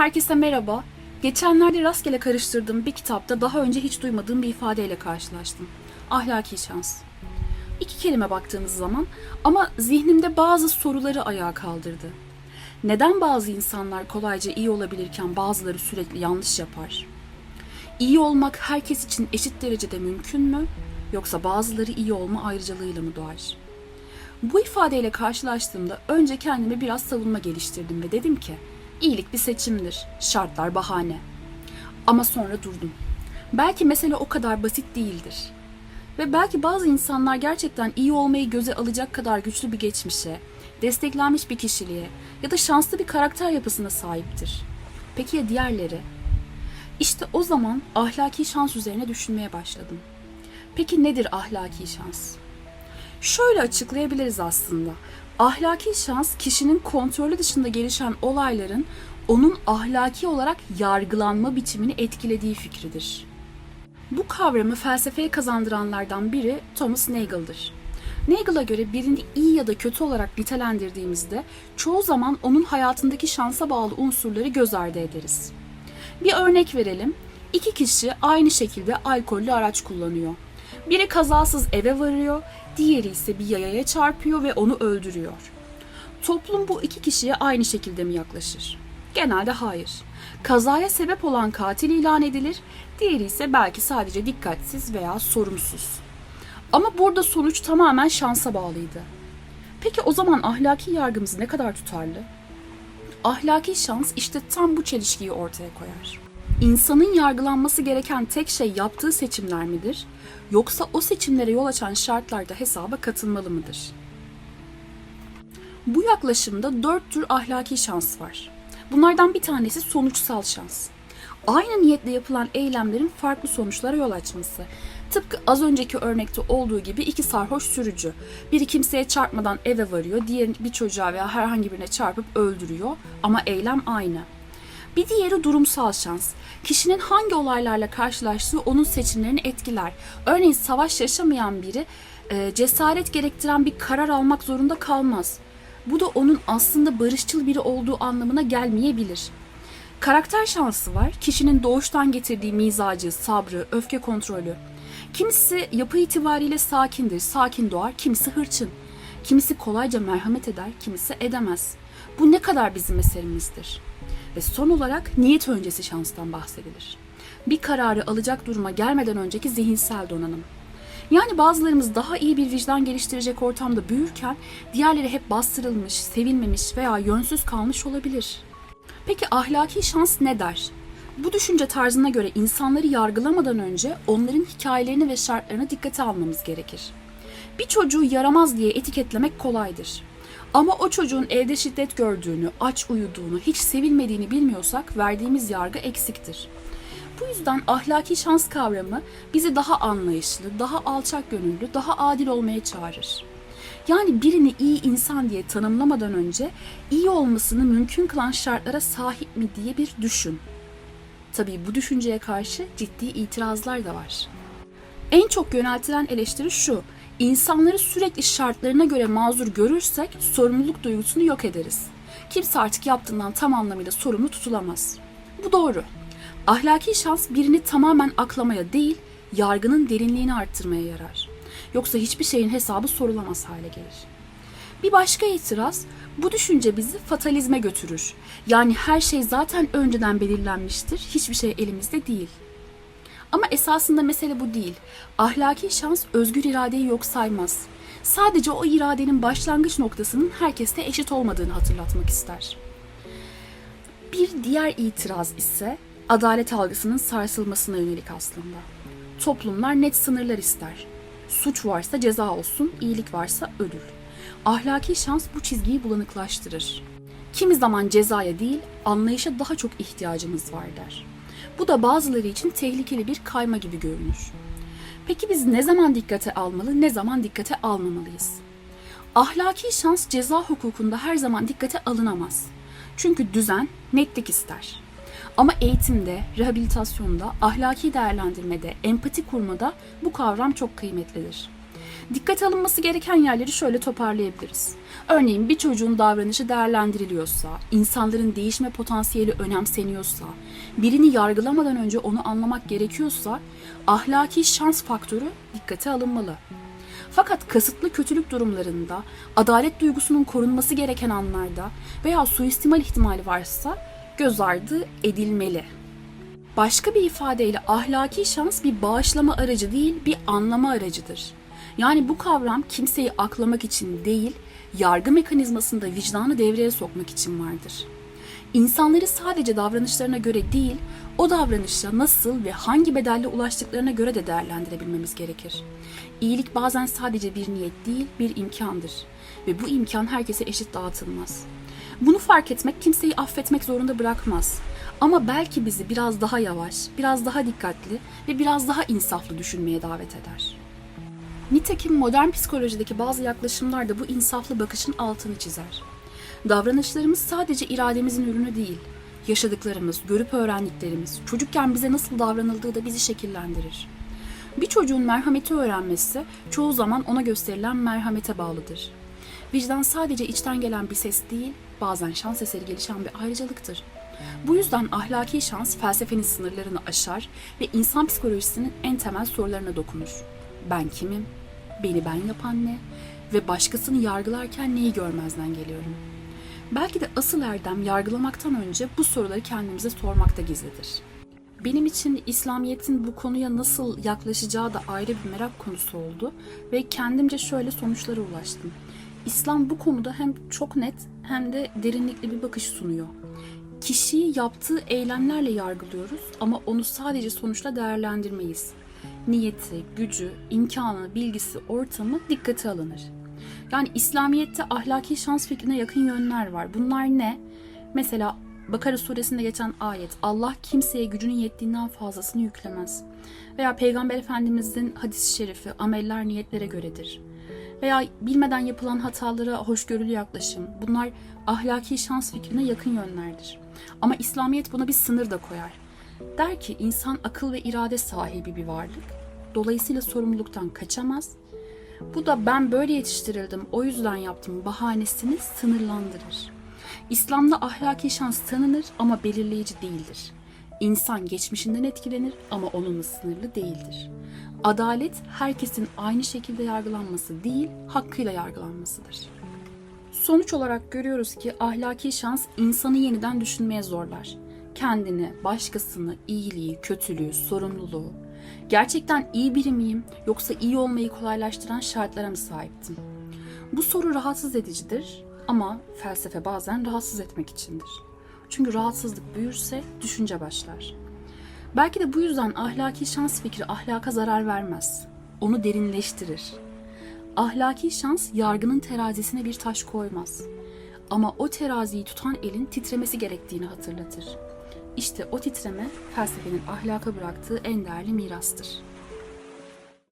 Herkese merhaba. Geçenlerde rastgele karıştırdığım bir kitapta daha önce hiç duymadığım bir ifadeyle karşılaştım. Ahlaki şans. İki kelime baktığımız zaman ama zihnimde bazı soruları ayağa kaldırdı. Neden bazı insanlar kolayca iyi olabilirken bazıları sürekli yanlış yapar? İyi olmak herkes için eşit derecede mümkün mü? Yoksa bazıları iyi olma ayrıcalığıyla mı doğar? Bu ifadeyle karşılaştığımda önce kendime biraz savunma geliştirdim ve dedim ki iyilik bir seçimdir, şartlar bahane. Ama sonra durdum. Belki mesele o kadar basit değildir. Ve belki bazı insanlar gerçekten iyi olmayı göze alacak kadar güçlü bir geçmişe, desteklenmiş bir kişiliğe ya da şanslı bir karakter yapısına sahiptir. Peki ya diğerleri? İşte o zaman ahlaki şans üzerine düşünmeye başladım. Peki nedir ahlaki şans? Şöyle açıklayabiliriz aslında. Ahlaki şans kişinin kontrolü dışında gelişen olayların onun ahlaki olarak yargılanma biçimini etkilediği fikridir. Bu kavramı felsefeye kazandıranlardan biri Thomas Nagel'dır. Nagel'a göre birini iyi ya da kötü olarak nitelendirdiğimizde çoğu zaman onun hayatındaki şansa bağlı unsurları göz ardı ederiz. Bir örnek verelim. İki kişi aynı şekilde alkollü araç kullanıyor. Biri kazasız eve varıyor, diğeri ise bir yayaya çarpıyor ve onu öldürüyor. Toplum bu iki kişiye aynı şekilde mi yaklaşır? Genelde hayır. Kazaya sebep olan katil ilan edilir, diğeri ise belki sadece dikkatsiz veya sorumsuz. Ama burada sonuç tamamen şansa bağlıydı. Peki o zaman ahlaki yargımız ne kadar tutarlı? Ahlaki şans işte tam bu çelişkiyi ortaya koyar. İnsanın yargılanması gereken tek şey yaptığı seçimler midir? Yoksa o seçimlere yol açan şartlar da hesaba katılmalı mıdır? Bu yaklaşımda dört tür ahlaki şans var. Bunlardan bir tanesi sonuçsal şans. Aynı niyetle yapılan eylemlerin farklı sonuçlara yol açması. Tıpkı az önceki örnekte olduğu gibi iki sarhoş sürücü. Biri kimseye çarpmadan eve varıyor, diğeri bir çocuğa veya herhangi birine çarpıp öldürüyor ama eylem aynı. Bir diğeri durumsal şans. Kişinin hangi olaylarla karşılaştığı onun seçimlerini etkiler. Örneğin savaş yaşamayan biri e, cesaret gerektiren bir karar almak zorunda kalmaz. Bu da onun aslında barışçıl biri olduğu anlamına gelmeyebilir. Karakter şansı var. Kişinin doğuştan getirdiği mizacı, sabrı, öfke kontrolü. Kimisi yapı itibariyle sakindir, sakin doğar, kimisi hırçın. Kimisi kolayca merhamet eder, kimisi edemez. Bu ne kadar bizim eserimizdir. Ve son olarak niyet öncesi şanstan bahsedilir. Bir kararı alacak duruma gelmeden önceki zihinsel donanım. Yani bazılarımız daha iyi bir vicdan geliştirecek ortamda büyürken diğerleri hep bastırılmış, sevilmemiş veya yönsüz kalmış olabilir. Peki ahlaki şans ne der? Bu düşünce tarzına göre insanları yargılamadan önce onların hikayelerini ve şartlarını dikkate almamız gerekir. Bir çocuğu yaramaz diye etiketlemek kolaydır. Ama o çocuğun evde şiddet gördüğünü, aç uyuduğunu, hiç sevilmediğini bilmiyorsak verdiğimiz yargı eksiktir. Bu yüzden ahlaki şans kavramı bizi daha anlayışlı, daha alçak gönüllü, daha adil olmaya çağırır. Yani birini iyi insan diye tanımlamadan önce iyi olmasını mümkün kılan şartlara sahip mi diye bir düşün. Tabii bu düşünceye karşı ciddi itirazlar da var. En çok yöneltilen eleştiri şu. İnsanları sürekli şartlarına göre mazur görürsek sorumluluk duygusunu yok ederiz. Kimse artık yaptığından tam anlamıyla sorumlu tutulamaz. Bu doğru. Ahlaki şans birini tamamen aklamaya değil, yargının derinliğini arttırmaya yarar. Yoksa hiçbir şeyin hesabı sorulamaz hale gelir. Bir başka itiraz, bu düşünce bizi fatalizme götürür. Yani her şey zaten önceden belirlenmiştir, hiçbir şey elimizde değil. Ama esasında mesele bu değil. Ahlaki şans özgür iradeyi yok saymaz. Sadece o iradenin başlangıç noktasının herkeste eşit olmadığını hatırlatmak ister. Bir diğer itiraz ise adalet algısının sarsılmasına yönelik aslında. Toplumlar net sınırlar ister. Suç varsa ceza olsun, iyilik varsa ödül. Ahlaki şans bu çizgiyi bulanıklaştırır. Kimi zaman cezaya değil, anlayışa daha çok ihtiyacımız var der. Bu da bazıları için tehlikeli bir kayma gibi görünür. Peki biz ne zaman dikkate almalı, ne zaman dikkate almamalıyız? Ahlaki şans ceza hukukunda her zaman dikkate alınamaz. Çünkü düzen netlik ister. Ama eğitimde, rehabilitasyonda, ahlaki değerlendirmede, empati kurmada bu kavram çok kıymetlidir. Dikkate alınması gereken yerleri şöyle toparlayabiliriz. Örneğin bir çocuğun davranışı değerlendiriliyorsa, insanların değişme potansiyeli önemseniyorsa, birini yargılamadan önce onu anlamak gerekiyorsa ahlaki şans faktörü dikkate alınmalı. Fakat kasıtlı kötülük durumlarında, adalet duygusunun korunması gereken anlarda veya suistimal ihtimali varsa göz ardı edilmeli. Başka bir ifadeyle ahlaki şans bir bağışlama aracı değil, bir anlama aracıdır. Yani bu kavram kimseyi aklamak için değil, yargı mekanizmasında vicdanı devreye sokmak için vardır. İnsanları sadece davranışlarına göre değil, o davranışa nasıl ve hangi bedelle ulaştıklarına göre de değerlendirebilmemiz gerekir. İyilik bazen sadece bir niyet değil, bir imkandır ve bu imkan herkese eşit dağıtılmaz. Bunu fark etmek kimseyi affetmek zorunda bırakmaz. Ama belki bizi biraz daha yavaş, biraz daha dikkatli ve biraz daha insaflı düşünmeye davet eder. Nitekim modern psikolojideki bazı yaklaşımlar da bu insaflı bakışın altını çizer. Davranışlarımız sadece irademizin ürünü değil. Yaşadıklarımız, görüp öğrendiklerimiz, çocukken bize nasıl davranıldığı da bizi şekillendirir. Bir çocuğun merhameti öğrenmesi çoğu zaman ona gösterilen merhamete bağlıdır. Vicdan sadece içten gelen bir ses değil, bazen şans eseri gelişen bir ayrıcalıktır. Bu yüzden ahlaki şans felsefenin sınırlarını aşar ve insan psikolojisinin en temel sorularına dokunur. Ben kimim? Beni ben yapan ne? Ve başkasını yargılarken neyi görmezden geliyorum? Belki de asıl erdem yargılamaktan önce bu soruları kendimize sormakta gizlidir. Benim için İslamiyet'in bu konuya nasıl yaklaşacağı da ayrı bir merak konusu oldu ve kendimce şöyle sonuçlara ulaştım. İslam bu konuda hem çok net hem de derinlikli bir bakış sunuyor. Kişiyi yaptığı eylemlerle yargılıyoruz ama onu sadece sonuçla değerlendirmeyiz. Niyeti, gücü, imkanı, bilgisi, ortamı dikkate alınır. Yani İslamiyet'te ahlaki şans fikrine yakın yönler var. Bunlar ne? Mesela Bakara suresinde geçen ayet Allah kimseye gücünün yettiğinden fazlasını yüklemez. Veya Peygamber Efendimizin hadis-i şerifi ameller niyetlere göredir. Veya bilmeden yapılan hatalara hoşgörülü yaklaşım. Bunlar ahlaki şans fikrine yakın yönlerdir. Ama İslamiyet buna bir sınır da koyar. Der ki insan akıl ve irade sahibi bir varlık. Dolayısıyla sorumluluktan kaçamaz. Bu da ben böyle yetiştirildim, o yüzden yaptım bahanesini sınırlandırır. İslam'da ahlaki şans tanınır ama belirleyici değildir. İnsan geçmişinden etkilenir ama onunla sınırlı değildir. Adalet herkesin aynı şekilde yargılanması değil, hakkıyla yargılanmasıdır. Sonuç olarak görüyoruz ki ahlaki şans insanı yeniden düşünmeye zorlar. Kendini, başkasını, iyiliği, kötülüğü, sorumluluğu. Gerçekten iyi biri miyim yoksa iyi olmayı kolaylaştıran şartlara mı sahiptim? Bu soru rahatsız edicidir ama felsefe bazen rahatsız etmek içindir. Çünkü rahatsızlık büyürse düşünce başlar. Belki de bu yüzden ahlaki şans fikri ahlaka zarar vermez. Onu derinleştirir. Ahlaki şans yargının terazisine bir taş koymaz. Ama o teraziyi tutan elin titremesi gerektiğini hatırlatır. İşte o titreme felsefenin ahlaka bıraktığı en değerli mirastır.